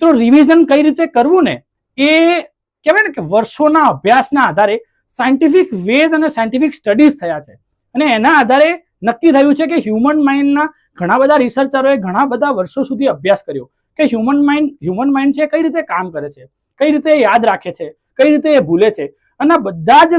તો રિવિઝન કઈ રીતે કરવું ને? એ કહેવાય ને કે વર્ષોના અભ્યાસના આધારે સાયન્ટિફિક વેઝ અને સાયન્ટિફિક સ્ટડીઝ થયા છે. અને એના આધારે નક્કી થયું છે કે હ્યુમન માઇન્ડના ઘણા બધા રિસર્ચરોએ ઘણા બધા વર્ષો સુધી અભ્યાસ કર્યો. કે હ્યુમન માઇન્ડ હ્યુમન માઇન્ડ છે કઈ રીતે કામ કરે છે? કઈ રીતે યાદ રાખે છે? કઈ રીતે એ ભૂલે છે? અને બધા જ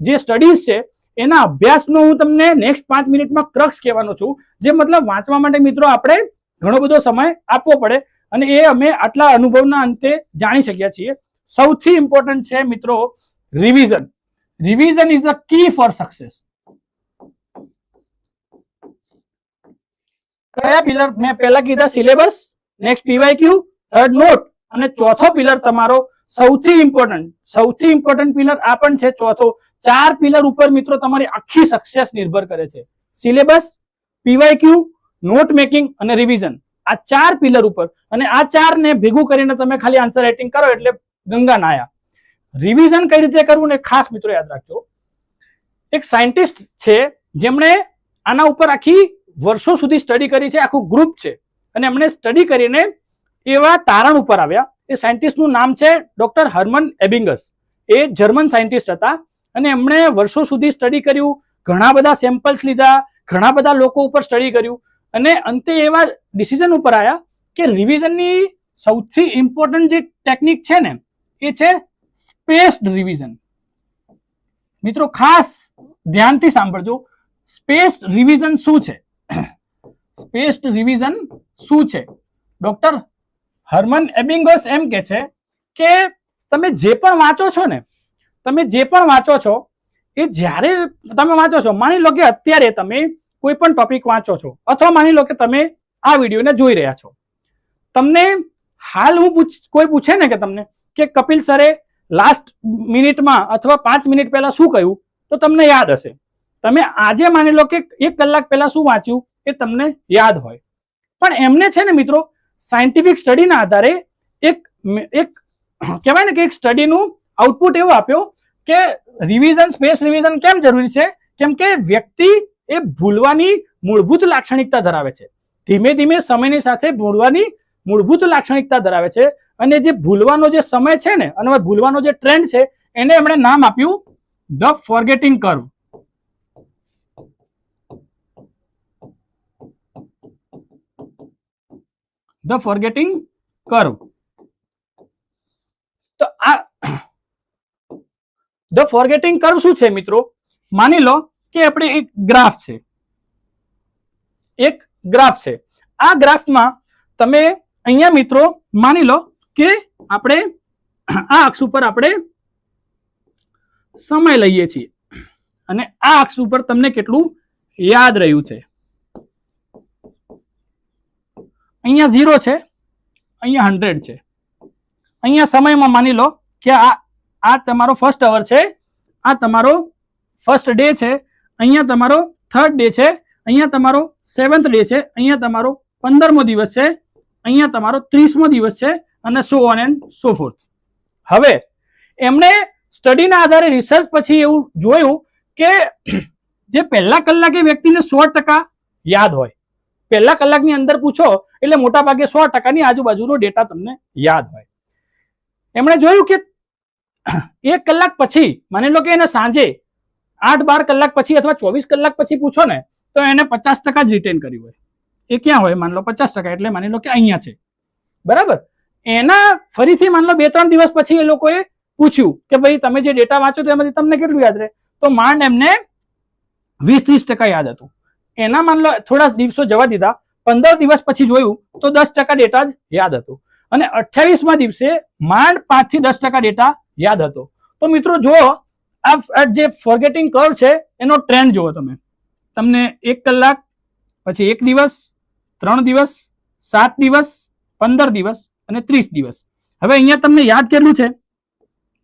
જે સ્ટડીઝ છે, એના અભ્યાસનો હું તમને નેક્સ્ટ પાંચ મિનિટમાં ક્રક્સ કહેવાનો છું, જે મતલબ વાંચવા માટે મિત્રો આપણે ઘણો બધો સમય આપવો પડે. અને એ અમે આટલા અનુભવના અંતે જાણી શક્યા છીએ. સૌથી ઇમ્પોર્ટન્ટ છે મિત્રો revision revision is the key for success કયા પિલર મેં પહેલા કીધા syllabus next PYQ third note અને ચોથો પિલર તમારો સૌથી ઇમ્પોર્ટન્ટ સૌથી ઇમ્પોર્ટન્ટ પિલર આ પણ છે ચોથો. ચાર પિલર ઉપર મિત્રો તમારી આખી સક્સેસ નિર્ભર કરે છે. સિલેબસ પીવાયક્યુ નોટ મેકિંગ અને રિવિઝન આ ચાર પિલર ઉપર અને આ ચાર ને ભેગું કરીને તમે ખાલી આન્સર રાઇટિંગ કરો એટલે ગંગા નાયા. રિવિઝન કઈ રીતે કરવું ને ખાસ મિત્રો યાદ રાખજો. એક સાયન્ટિસ્ટ છે, જેમણે આના ઉપર આખી વર્ષો સુધી સ્ટડી કરી છે, આખું ગ્રુપ છે. અને એમણે સ્ટડી કરીને એવા તારણ ઉપર આવ્યા. એ સાયન્ટિસ્ટનું નામ છે ડોક્ટર હર્મન એબિંગસ. એ જર્મન સાયન્ટિસ્ટ હતા અને એમણે વર્ષો સુધી સ્ટડી કર્યું. ઘણા બધા સેમ્પલ્સ લીધા, ઘણા બધા લોકો ઉપર સ્ટડી કર્યું. અને અંતે એવા ડિસિઝન ઉપર આવ્યા કે રિવિઝનની સૌથી ઇમ્પોર્ટન્ટ જે ટેકનિક છે ને, એ છે સ્પેસ્ડ રિવિઝન મિત્રો, ખાસ ધ્યાનથી સાંભળજો સ્પેસ્ડ રિવિઝન શું છે? સ્પેસ્ડ રિવિઝન શું છે? ડોક્ટર હર્મન એબિંગોસ એમ કે છે કે તમે જે પણ વાંચો છો ને, તમે જે પણ વાંચો છો, એ જ્યારે તમે વાંચો છો, માની લો કે અત્યારે તમે કોઈ પણ ટોપિક વાંચો છો અથવા માની લો કે તમે આ વિડીયોને જોઈ રહ્યા છો. તમને હાલ હું પૂછ, કોઈ પૂછે ને કે તમને કે કપિલ સરે લાસ્ટ મિનિટમાં અથવા પાંચ મિનિટ પહેલાં શું કહ્યું? તો તમને યાદ હશે. તમે આજે માની લો કે એક કલાક પહેલાં શું વાંચ્યું? એ તમને યાદ હોય. પણ એમને છે ને મિત્રો સાયન્ટિફિક સ્ટડીના આધારે એક એક કહેવાય ને કે એક સ્ટડીનું આઉટપુટ એવું આપ્યો કે રિવિઝન સ્પેસ રિવિઝન કેમ જરૂરી છે? કેમ કે વ્યક્તિ એ ભૂલવાની મૂળભૂત લાક્ષણિકતા ધરાવે છે. ધીમે ધીમે સમયની સાથે ભૂલવાની મૂળભૂત લાક્ષણિકતા ધરાવે છે અને જે ભૂલવાનો જે સમય છે ને અને ભૂલવાનો જે ટ્રેન્ડ છે એને એમણે નામ આપ્યું the forgetting curve. The forgetting curve. તો આ ધ ફોરગેટિંગ કર્વ શું છે મિત્રો? માની લો કે આપણે એક ગ્રાફ છે. એક ગ્રાફ છે. આ ગ્રાફમાં તમે અહીંયા મિત્રો માની લો કે આપણે આ અક્ષ ઉપર આપણે સમય લઈએ છીએ. અને આ અક્ષ ઉપર તમને કેટલું યાદ રહ્યું છે. અહીંયા ઝીરો છે, અહીંયા હંડ્રેડ છે. અહીંયા સમયમાં માની લો કે આ આ તમારો ફર્સ્ટ અવર છે, આ તમારો ફર્સ્ટ ડે છે અહીંયા તમારો થર્ડ ડે છે, અહીંયા તમારો સેવન્થ ડે છે, અહીંયા તમારો પંદરમો દિવસ છે, અહીંયા તમારો ત્રીસમો દિવસ છે, અને so on and so forth હવે એમણે સ્ટડીના આધારે રિસર્ચ પછી એવું જોયું કે જે પહેલા કલાકે વ્યક્તિને સો યાદ હોય, પહેલા કલાકની અંદર પૂછો, એટલે મોટા ભાગે સો ટકાની આજુબાજુનો ડેટા તમને યાદ હોય. એમણે જોયું કે એક કલાક પછી, માની લો કે એને સાંજે આઠ બાર કલાક પછી અથવા ચોવીસ કલાક પછી પૂછો ને, તો એને પચાસ ટકા જ રિટેન કર્યું હોય. એ ક્યાં હોય? માની લો પચાસ ટકા, એટલે માની લો કે અહીંયા છે. બરાબર? એના ફરીથી માની લો બે ત્રણ દિવસ પછી એ લોકોએ પૂછ્યું કે ભાઈ, તમે જે ડેટા વાંચો તો એમાંથી તમને કેટલું યાદ રહે? તો માંડ એમને વીસ ત્રીસ ટકા યાદ હતું. એના માની લો થોડા દિવસો જવા દીધા. પંદર દિવસ પછી જોયું તો દસ ટકા ડેટા જ યાદ હતો. અને અઠ્યાવીસમાં દિવસે માંડ પાંચથી દસ ટકા ડેટા યાદ હતો. તો મિત્રો જો આ જે ફોરગેટિંગ કર્વ છે, એનો ટ્રેન્ડ જુઓ તમે. તમને એક કલાક, પછી એક દિવસ, ત્રણ દિવસ, સાત દિવસ, પંદર દિવસ અને ત્રીસ દિવસ. હવે અહીંયા તમને યાદ કેટલું છે?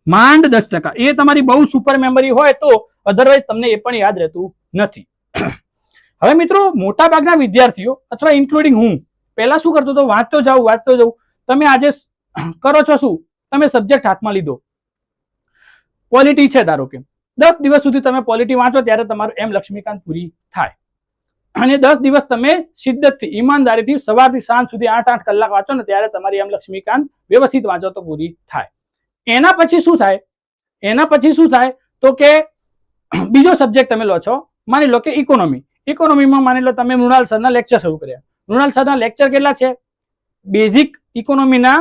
માંડ દસ ટકા. એ તમારી બહુ સુપર મેમરી હોય તો અધરવાઇઝ તમને એ પણ યાદ રહેતું નથી. હવે મિત્રો મોટા ભાગના વિદ્યાર્થીઓ, અથવા ઇન્ક્લુડિંગ હું, પહેલા શું કરતો હતો? વાંચતો જાઉં વાંચતો જાઉં. તમે આજે કરો છો શું? તમે સબ્જેક્ટ હાથમાં લીધો. પોલિટી છે ધારો કે. દસ દિવસ સુધી તમે પોલિટી વાંચો ત્યારે તમારું એમ લક્ષ્મીકાંત પૂરી થાય. અને દસ દિવસ તમે શિદ્દતથી ઈમાનદારીથી સવારથી સાંજ સુધી આઠ આઠ કલાક વાંચો ને ત્યારે તમારી એમ લક્ષ્મીકાંત વ્યવસ્થિત વાંચો તો પૂરી થાય. એના પછી શું થાય? એના પછી શું થાય? તો કે બીજો સબ્જેક્ટ તમે લો છો, માની લો કે ઇકોનોમી ઇકોનોમીમાં માની લો તમે મૃણાલ સરના લેક્ચર શરૂ કર્યા. મૃણાલ સરના લેક્ચર કેટલા છે? બેઝિક ઇકોનોમીના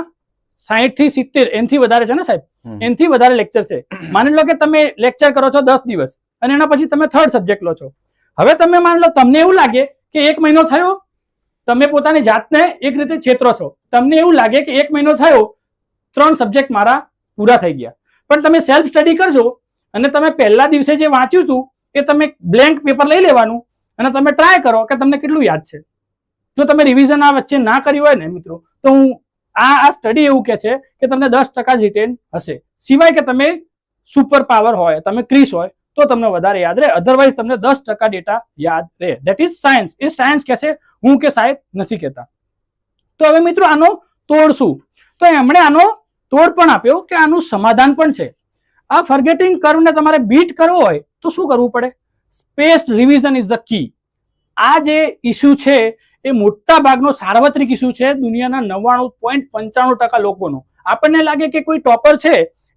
સાહીઠથી સિત્તેર એનથી વધારે છે ને સાહેબ? એનથી વધારે લેક્ચર છે. માની લો કે તમે લેક્ચર કરો છો દસ દિવસ અને એના પછી તમે થર્ડ સબ્જેક્ટ લો છો. હવે તમે માની લો તમને એવું લાગે કે એક મહિનો થયો તમે પોતાની જાતને એક રીતે છેતરો છો. તમને એવું લાગે કે એક મહિનો થયો ત્રણ સબ્જેક્ટ મારા પૂરા થઈ ગયા. પણ તમે સેલ્ફ સ્ટડી કરજો અને તમે પહેલા દિવસે જે વાંચ્યું હતું એ તમે બ્લેન્ક પેપર લઈ લેવાનું અને તમે ટ્રાય કરો કે તમને કેટલું યાદ છે. જો તમે રિવિઝન આ વચ્ચે ના કર્યું હોય ને મિત્રો તો હું આ આ સ્ટડી એવું કે છે કે તમને દસ ટકા જ રિટેન હશે. સિવાય કે તમે સુપર પાવર હોય, તમે ક્રિસ હોય, તો તમને વધારે યાદ રહે. અધરવાઇઝ તમને દસ ટકા ડેટા યાદ રહે. દેટ ઇઝ સાયન્સ એ સાયન્સ કહેશે હું કે સાહેબ નથી કહેતા. તો હવે મિત્રો આનો તોડ શું? તો એમણે આનો તોડ પણ આપ્યો કે આનું સમાધાન પણ છે. આ ફર્ગેટિંગ કર્વને તમારે બીટ કરવો હોય, તો શું કરવું પડે? Space revision is the key આ જે ઇસ્યુ છે એ મોટા ભાગનો સાર્વત્રિક ઇસ્યુ છે દુનિયાના નવ્વાણું પોઈન્ટ પંચાણું ટકા લોકોનો. આપણને લાગે કે કોઈ ટોપર છે?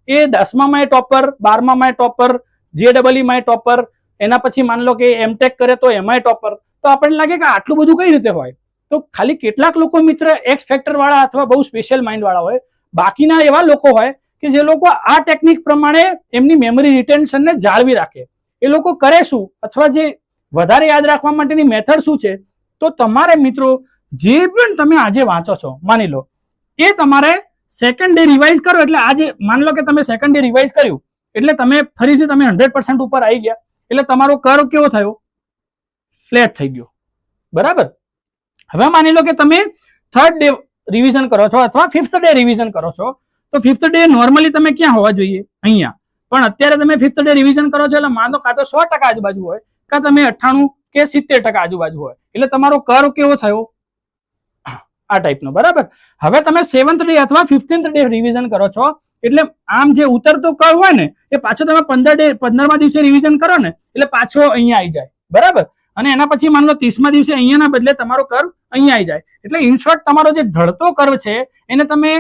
એ દસમામાં ટોપર બારમામાં ટોપર જે ડબલઈમાં ટોપર એના પછી માન લો કે એમટેક કરે તો એમાંય ટોપર તો આપણને લાગે કે આટલું બધું કઈ રીતે હોય? તો ખાલી કેટલાક લોકો મિત્ર એક્સ ફેક્ટર વાળા અથવા બહુ સ્પેશિયલ માઇન્ડ વાળા હોય. બાકીના એવા લોકો હોય કે જે લોકો આ ટેકનિક પ્રમાણે એમની મેમરી રિટેન્શનને જાળવી રાખે. એ લોકો કરે શું? અથવા જે વધારે યાદ રાખવા માટેની મેથડ શું છે? તો તમારે મિત્રો, જે પણ તમે આજે વાંચો છો, માની લો, એ તમારે સેકન્ડ ડે રિવાઇઝ કરો, એટલે આજે માની લો કે તમે સેકન્ડ ડે રિવાઇઝ કર્યું, એટલે તમે ફરીથી તમે હંડ્રેડ ઉપર આવી ગયા, એટલે તમારો કર્વ કેવો થયો? ફ્લેટ થઈ ગયો. બરાબર? હવે માની લો કે તમે થર્ડ ડે રિવિઝન કરો છો, અથવા ફિફ્થ ડે રિવિઝન કરો છો, તો ફિફ્થ ડે નોર્મલી તમે ક્યાં હોવા જોઈએ? અહીંયા. પણ અત્યારે તમે ફિફ્થ ડે રિવિઝન કરો છો, એટલે માનો કાં તો સો ટકા આજુબાજુ હોય, કાં તમે અઠ્ઠાણું કે સિત્તેર ટકા આજુબાજુ હોય. એટલે તમારો કર કેવો થયો? આ ટાઈપનો બરાબર? હવે તમે સેવન્થ ડે અથવા ફિફ્ટીન્થ ડે રિવિઝન કરો છો. એટલે આમ જે ઉતરતો કર હોય ને, એ પાછો તમે પંદર ડે પંદરમા દિવસે રિવિઝન કરો ને, એટલે પાછો અહીંયા આવી જાય. બરાબર? અને એના પછી માની લો ત્રીસમા દિવસે અહીંયાના બદલે તમારો કર્વ અહીંયા આવી જાય. એટલે ઇન શોર્ટ તમારો જે ઢળતો કર્વ છે, એને તમે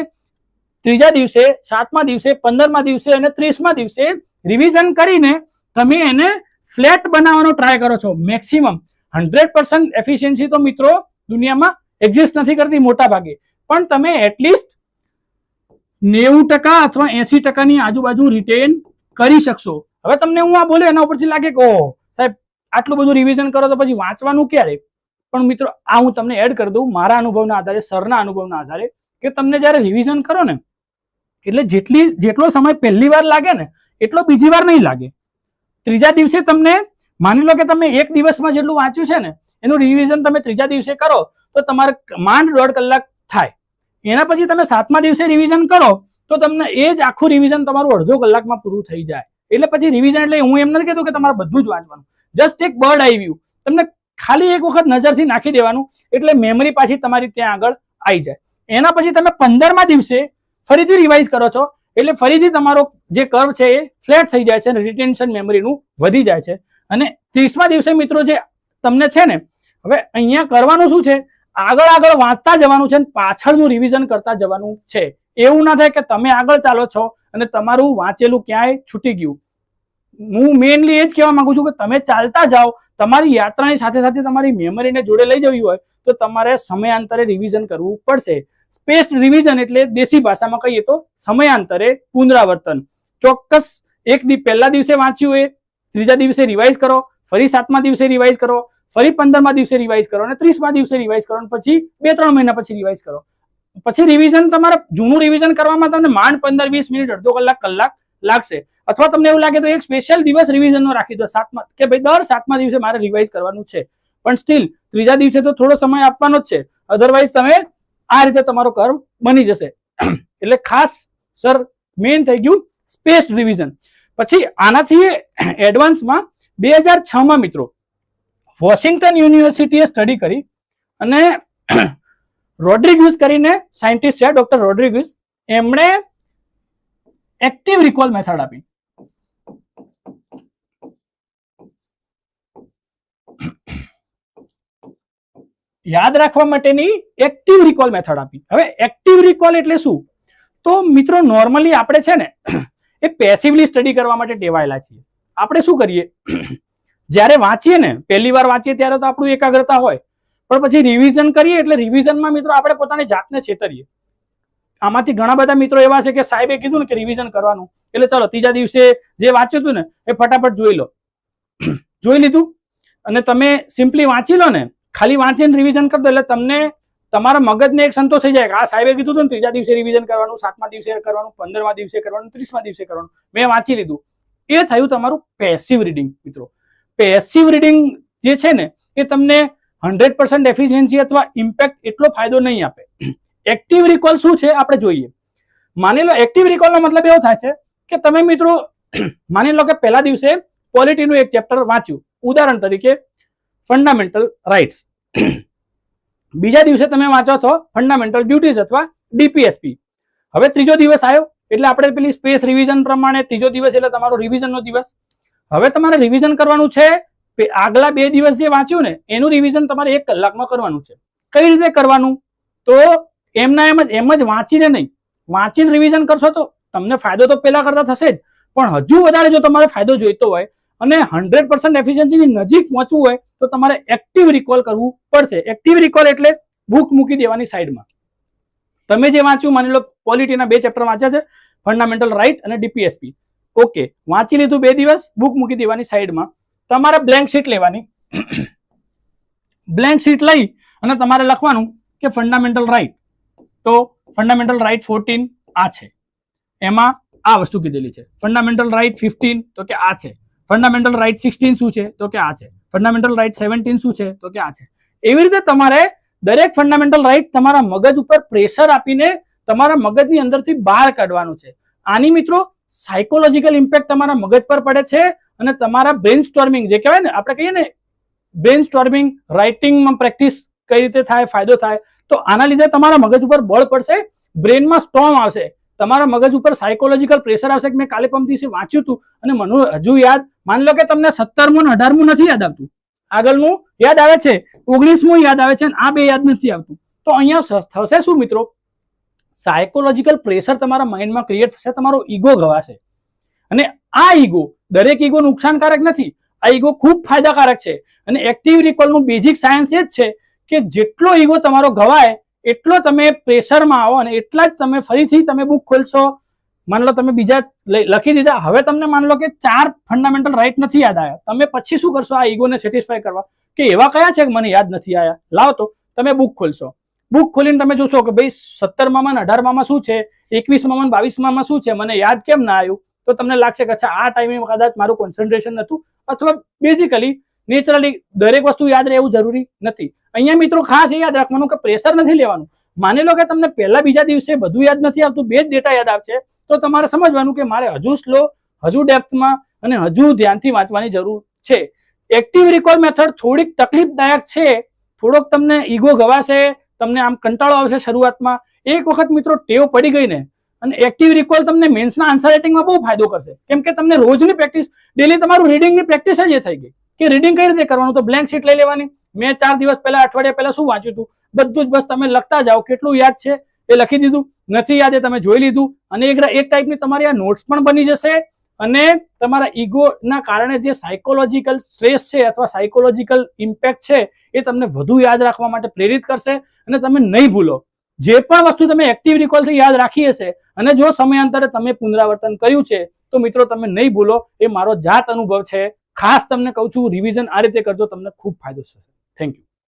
ત્રીજા દિવસે, સાતમા દિવસે, પંદરમા દિવસે અને ત્રીસમા દિવસે રિવિઝન કરીને તમે એને ફ્લેટ બનાવવાનો ટ્રાય કરો છો. મેક્સિમમ હંડ્રેડ પર્સન્ટ એફિશિયન્સી તો મિત્રો દુનિયામાં એક્ઝિસ્ટ નથી કરતી મોટા ભાગે પણ તમે એટલીસ્ટ નેવું ટકા અથવા એસી ટકાની આજુબાજુ રિટેન કરી શકશો. હવે તમને હું આ બોલ્યો એના ઉપરથી લાગે કે, ઓહો, સાહેબ, આટલું બધું રિવિઝન કરો તો પછી વાંચવાનું ક્યારે? પણ મિત્રો, આ હું તમને એડ કરી દઉં મારા અનુભવના આધારે, સરના અનુભવના આધારે કે તમને જ્યારે રિવિઝન કરો ને, એટલે જેટલી, જેટલો સમય પહેલી વાર લાગે ને, એટલો બીજી વાર નહીં લાગે. ત્રીજા દિવસે તમને માની લો કે તમે એક દિવસમાં જેટલું વાંચ્યું છે ને, એનું રિવિઝન તમે ત્રીજા દિવસે કરો, તો તમારે માંડ દોઢ કલાક થાય. એના પછી તમે સાતમા દિવસે રિવિઝન કરો, તો તમને એ જ આખું રિવિઝન તમારું અડધો કલાકમાં પૂરું થઈ જાય. એટલે પછી રિવિઝન એટલે હું એમ નથી કહેતો કે તમારે બધું જ વાંચવાનું. જસ્ટ એક બર્ડ આવ્યું વ્યૂ તમને ખાલી એક વખત નજરથી નાખી દેવાનું, એટલે મેમરી પાછી તમારી ત્યાં આગળ આવી જાય. એના પછી તમે પંદરમા દિવસે ફરીથી રિવાઇઝ કરો છો એટલે ફરીથી તમારો જે કર્વ છે એ ફ્લેટ થઈ જાય છે અને રિટેન્શન મેમરીનું વધી જાય છે. અને ત્રીસમા દિવસે મિત્રો જે તમને છે ને, હવે અહીંયા કરવાનું શું છે? આગળ આગળ વાંચતા જવાનું છે અને પાછળનું રિવિઝન કરતા જવાનું છે. એવું ના થાય કે તમે આગળ ચાલો છો અને તમારું વાંચેલું ક્યાંય છૂટી ગયું. હું મેઇનલી એ જ કહેવા માંગુ છું કે તમે ચાલતા જાઓ. તમારી યાત્રાની સાથે સાથે તમારી મેમરીને જોડે લઈ જવી હોય તો તમારે સમયાંતરે રિવિઝન કરવું પડશે. સ્પેસ રિવિઝન એટલે દેશી ભાષામાં કહીએ તો સમયાંતરે પુનરાવર્તન. ચોક્કસ એક પહેલા દિવસે વાંચ્યું એ, ત્રીજા દિવસે રિવાઇઝ કરો, ફરી સાતમા દિવસે રિવાઇઝ કરો, ફરી પંદરમા દિવસે રિવાઇઝ કરો અને ત્રીસમા દિવસે રિવાઇઝ કરો પછી બે ત્રણ મહિના પછી રિવાઇઝ કરો. પછી રિવિઝન તમારે જૂનું રિવિઝન કરવામાં તમને માંડ પંદર વીસ મિનિટ, અડધો કલાક કલાક લાગશે. અથવા તમને એવું લાગે તો એક સ્પેશિયલ દિવસ રિવિઝનનો રાખી દો, સાતમા, કે ભાઈ દર સાતમા દિવસે મારે રિવાઇઝ કરવાનું છે. પણ સ્ટીલ ત્રીજા દિવસે તો થોડો સમય આપવાનો જ છે. અધરવાઇઝ તમે આ રીતે તમારો કર્વ બની જશે. એટલે ખાસ, સર મેઇન થઈ ગયું સ્પેસ રિવિઝન પછી આનાથી એડવાન્સમાં બે હજાર છમાં મિત્રો, વોશિંગ્ટન યુનિવર્સિટીએ સ્ટડી કરી અને રોડ્રિગ્યુઝ કરીને સાયન્ટિસ્ટ છે ડોક્ટર રોડ્રિગ્યુઝ એમણે એક્ટિવ રિકોલ મેથડ આપી. યાદ રાખવા માટેની એક્ટિવ રિકોલ મેથડ આપી. હવે એક્ટિવ રિકોલ એટલે શું? તો મિત્રો નોર્મલી આપણે છે ને, એ પેસિવલી સ્ટડી કરવા માટે ટેવાયેલા છીએ. આપણે શું કરીએ? જ્યારે વાંચીએ ને, પહેલી વાર વાંચીએ ત્યારે તો આપણું એકાગ્રતા હોય. પણ પછી રિવિઝન કરીએ એટલે રિવિઝનમાં મિત્રો આપણે પોતાની જાતને છેતરીએ. આમાંથી ઘણા બધા મિત્રો એવા છે કે સાહેબે કીધું ને કે રિવિઝન કરવાનું. એટલે ચલો, ત્રીજા દિવસે જે વાંચ્યું હતું ને, એ ફટાફટ જોઈ લો. જોઈ લીધું? અને તમે સિમ્પલી વાંચી લો ને ખાલી વાંચીને રિવિઝન કરી એટલે તમને તમારા મગજને એક સંતોષ થઈ જાય કે આ સાહેબે કીધું હતું ને ત્રીજા દિવસે રિવિઝન કરવાનું, સાતમા દિવસે કરવાનું, પંદરમા દિવસે કરવાનું, ત્રીસમા દિવસે કરવાનું. મેં વાંચી લીધું. એ થયું તમારું પેસિવ રીડિંગ મિત્રો. પેસિવ રીડિંગ જે છે ને, એ તમને હંડ્રેડ પર્સન્ટ એફિશિયન્સી અથવા ઇમ્પેક્ટ એટલો ફાયદો નહીં આપે. એક્ટિવ રિકોલ શું છે? આપણે જોઈએ. માની લો એક્ટિવ રિકોલનો મતલબ એવો થાય છે કે તમે મિત્રો, માની લો કે પહેલા દિવસે પોલિટીનું એક ચેપ્ટર વાંચ્યું. ઉદાહરણ તરીકે ફંડામેન્ટલ રાઇટ્સ બીજા દિવસે તમે વાંચો છો ફંડામેન્ટલ ડ્યુટીઝ અથવા ડીપીએસપી હવે ત્રીજો દિવસ આવ્યો, એટલે આપણે પેલી સ્પેસ રિવિઝન પ્રમાણે ત્રીજો દિવસ એટલે તમારો રિવિઝનનો દિવસ. હવે તમારે રિવિઝન કરવાનું છે આગલા બે દિવસ જે વાંચ્યું ને, એનું રિવિઝન તમારે એક કલાકમાં કરવાનું છે. કઈ રીતે કરવાનું? તો એમના એમ જ એમ જ વાંચીને નહીં. વાંચીને રિવિઝન કરશો તો તમને ફાયદો તો પેલા કરતા થશે જ. પણ હજુ વધારે જો તમારે ફાયદો જોઈતો હોય અને હંડ્રેડ પર્સન્ટ એફિશિયન્સીની નજીક પહોંચવું હોય તો તમારે એક્ટિવ રિકોલ કરવું પડશે. એક્ટિવ રિકોલ એટલે બુક મૂકી દેવાની સાઈડમાં તમે જે વાંચ્યું, માની લો પોલિટીના બે ચેપ્ટર વાંચ્યા છે ફંડામેન્ટલ રાઇટ અને ડીપીએસપી ઓકે વાંચી લીધું બે દિવસ બુક મૂકી દેવાની સાઈડમાં તમારે બ્લેન્ક શીટ લેવાની. બ્લેન્ક શીટ લઈ અને તમારે લખવાનું કે ફંડામેન્ટલ રાઇટ તો ફંડામેન્ટલ રાઇટ ફોર્ટીન આ છે. એમાં આ વસ્તુ કીધેલી છે. ફંડામેન્ટલ રાઇટ ફિફ્ટીન તો કે આ છે. ફંડામેન્ટલ રાઇટ સિક્સટીન શું છે? તો કે આ છે. ફંડામેન્ટલ રાઇટ સેવન્ટીન શું છે? તો કે આ છે. એવી રીતે તમારે દરેક ફંડામેન્ટલ રાઇટ તમારા મગજ ઉપર પ્રેશર આપીને તમારા મગજની અંદરથી બહાર કાઢવાનું છે. આની મિત્રો સાયકોલોજીકલ ઇમ્પેક્ટ તમારા મગજ પર પડે છે અને તમારા બ્રેન સ્ટોર્મિંગ જે કહેવાય ને, આપણે કહીએ ને બ્રેન સ્ટોર્મિંગ રાઇટિંગમાં પ્રેક્ટિસ કઈ રીતે થાય, ફાયદો થાય, તો આના લીધે તમારા મગજ ઉપર બળ પડશે બ્રેનમાં સ્ટોમ આવશે. તમારા મગજ ઉપર સાયકોલોજીકલ પ્રેશર આવશે કે મેં કાલે પંપ દિવસે વાંચ્યું હતું અને મને હજુ યાદ, માની લો કે તમને સત્તરમું અઢારમું નથી યાદ આવતું. આગળનું યાદ આવે છે, ઓગણીસમું યાદ આવે છે અને આ બે યાદ નથી આવતું. તો અહીંયા થશે શું મિત્રો? સાયકોલોજીકલ પ્રેશર તમારા માઇન્ડમાં ક્રિએટ થશે, તમારો ઈગો ગવાશે. અને આ ઈગો દરેક ઈગો નુકસાનકારક નથી. આ ઈગો ખૂબ ફાયદાકારક છે. અને એક્ટિવ રિકોલનું બેઝિક સાયન્સ એ જ છે કે જેટલો ઈગો તમારો ગવાય એટલો તમે પ્રેશરમાં આવો અને એટલા જ તમે ફરીથી તમે બુક ખોલશો. માન લો તમે બીજા લખી દીધા. હવે તમને માન લો કે ચાર ફંડામેન્ટલ રાઇટ નથી યાદ આવ્યા. તમે પછી શું કરશો? આ ઈગોને સેટિસ્ફાય કરવા. કે એવા કયા છે કે મને યાદ નથી આવ્યા? લાવો તો. તમે બુક ખોલશો. બુક ખોલીને તમે જોશો કે ભાઈ સત્તરમાં ને અઢારમાં શું છે? એકવીસમાં બાવીસમાં શું છે? મને યાદ કેમ ના આવ્યું? તો તમને લાગશે કે અચ્છા, આ ટાઈમે કદાચ મારું કોન્સન્ટ્રેશન નહોતું. અથવા બેઝિકલી નેચરલી દરેક વસ્તુ યાદ રહેવું જરૂરી નથી. અહીંયા મિત્રો ખાસ એ યાદ રાખવાનું કે પ્રેશર નથી લેવાનું. માની લો કે તમને પહેલા બીજા દિવસે બધું યાદ નથી આવતું, બે જ ડેટા યાદ આવશે, તો તમારે સમજવાનું કે મારે હજુ સ્લો હજુ ડેપ્થમાં અને હજુ ધ્યાનથી વાંચવાની જરૂર છે. એક્ટિવ રિકોલ મેથડ થોડીક તકલીફદાયક છે. થોડોક તમને ઈગો ગવાશે, તમને આમ કંટાળો આવશે શરૂઆતમાં. એક વખત મિત્રો ટેવ પડી ગઈ ને, અને એક્ટિવ રિકોલ તમને મેન્સના આન્સર રાઇટિંગમાં બહુ ફાયદો કરશે. કેમ કે તમને રોજની પ્રેક્ટિસ ડેલી તમારું રીડિંગની પ્રેક્ટિસ જ એ થઈ ગઈ. કે રીડિંગ કઈ રીતે કરવાનું? તો બ્લેન્ક શીટ લઈ લેવાની. મેં ચાર દિવસ પહેલા, અઠવાડિયા પહેલા શું વાંચ્યું હતું? બધું જ બસ તમે લખતા જાઓ. કેટલું યાદ છે? એ લખી દીધું. નથી યાદ એ તમે જોઈ લીધું. અને એક એક ટાઈપની તમારી આ નોટ્સ પણ બની જશે. અને તમારા ઈગોના કારણે જે સાયકોલોજીકલ સ્ટ્રેસ છે અથવા સાયકોલોજીકલ ઇમ્પેક્ટ છે, એ તમને વધુ યાદ રાખવા માટે પ્રેરિત કરશે. અને તમે નહીં ભૂલો. જે પણ વસ્તુ તમે એક્ટિવ રિકોલથી યાદ રાખી હશે, અને જો સમયાંતરે તમે પુનરાવર્તન કર્યું છે, તો મિત્રો તમે નહીં ભૂલો. એ મારો જાત અનુભવ છે. ખાસ તમને કહું છું રિવિઝન આ રીતે કરજો તમને ખૂબ ફાયદો થશે. Thank you